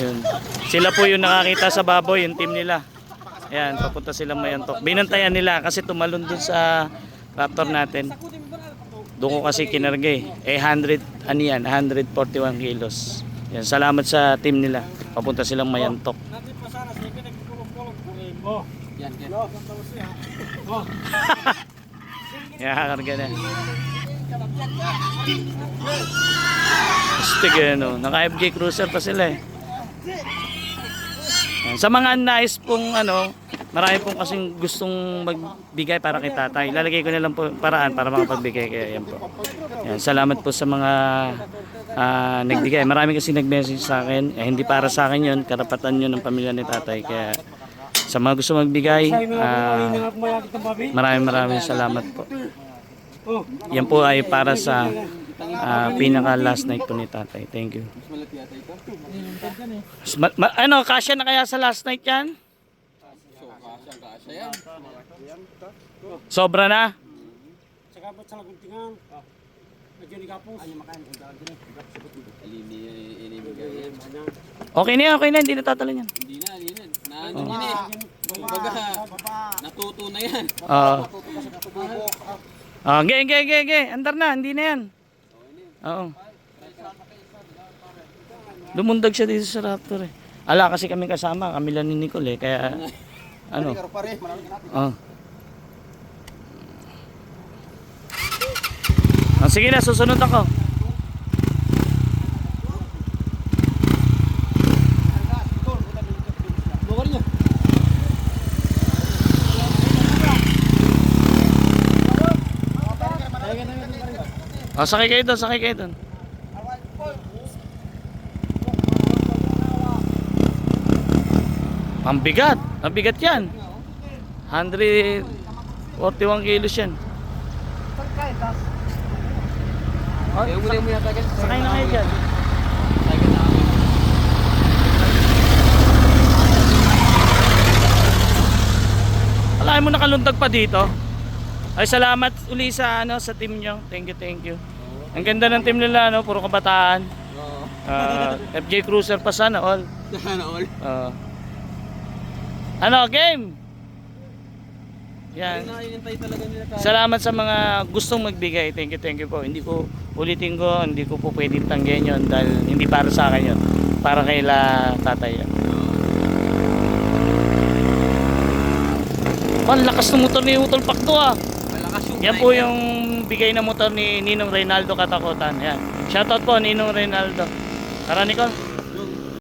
Yun. Sila po yung nakakita sa baboy, yung team nila. Ayan, papunta silang mayantok. Binantayan nila kasi tumalon dun sa raptor natin. Doon ko kasi kinargay. Eh, 100, ano yan, 141 kilos. Yan, salamat sa team nila. Papunta silang mayantok. Yan, yan. Yan, karga na. Astig eh, no? Naka FJ Cruiser pa sila eh. Sa mga nice pong ano, marami pong kasing gustong magbigay para kay tatay. Lalagay ko na lang po paraan para makapagbigay kaya yan po. Yan, salamat po sa mga ah, nagbigay. Marami kasi nag-message sa akin. Eh, hindi para sa akin yun. Karapatan yun ng pamilya ni tatay. Kaya sa mga gusto magbigay, ah, maraming maraming salamat po. Yan po ay para sa ah, pinaka last night po ni tatay. Thank you. Mas malaki yata ito. Mas ma- ma- ano, kasya na kaya sa last night yan? So, kasya, kasya yan. Sobra na? Sakabot sa laguntingan. Medyo ni Kapos. Ay, makain. Alini, inimigay yan. Okay na yan, okay na. Hindi na tatalo yan. Hindi na, hindi na. Ano yun eh. Kumbaga, natuto na yan. Oo. Ah, ge, ge, ge, ge. Andar na, hindi na yan. Oo. Lumundag siya dito sa Raptor eh. Ala kasi kami kasama, kami lang ni Nicole eh. Kaya, ano. Oh. Ah, sige na, susunod ako. Oh, sakay kayo doon, sakay kayo doon. Ang bigat. Ang bigat yan. 141 kilos yan. Eh, yata guys. Sakay na kayo dyan. Alain mo nakalundag pa dito. Ay salamat uli sa ano sa team nyo. Thank you, thank you. Ang ganda ng team nila no, puro kabataan. Oo. Ah, FJ Cruiser pa sana all. Sana all. Ah. ano, game? Yan. Salamat sa mga gustong magbigay. Thank you, thank you po. Hindi ko ulitin ko, hindi ko po pwedeng tanggihan yun dahil hindi para sa akin yun. Para kay la tatay yan. Oh, ang lakas ng motor ni Utol Pakto ah. Malakas yung Yan po yung bigay na motor ni Ninong Reynaldo Katakotan. Yan. Shoutout po Ninong Reynaldo. Tara Nicole.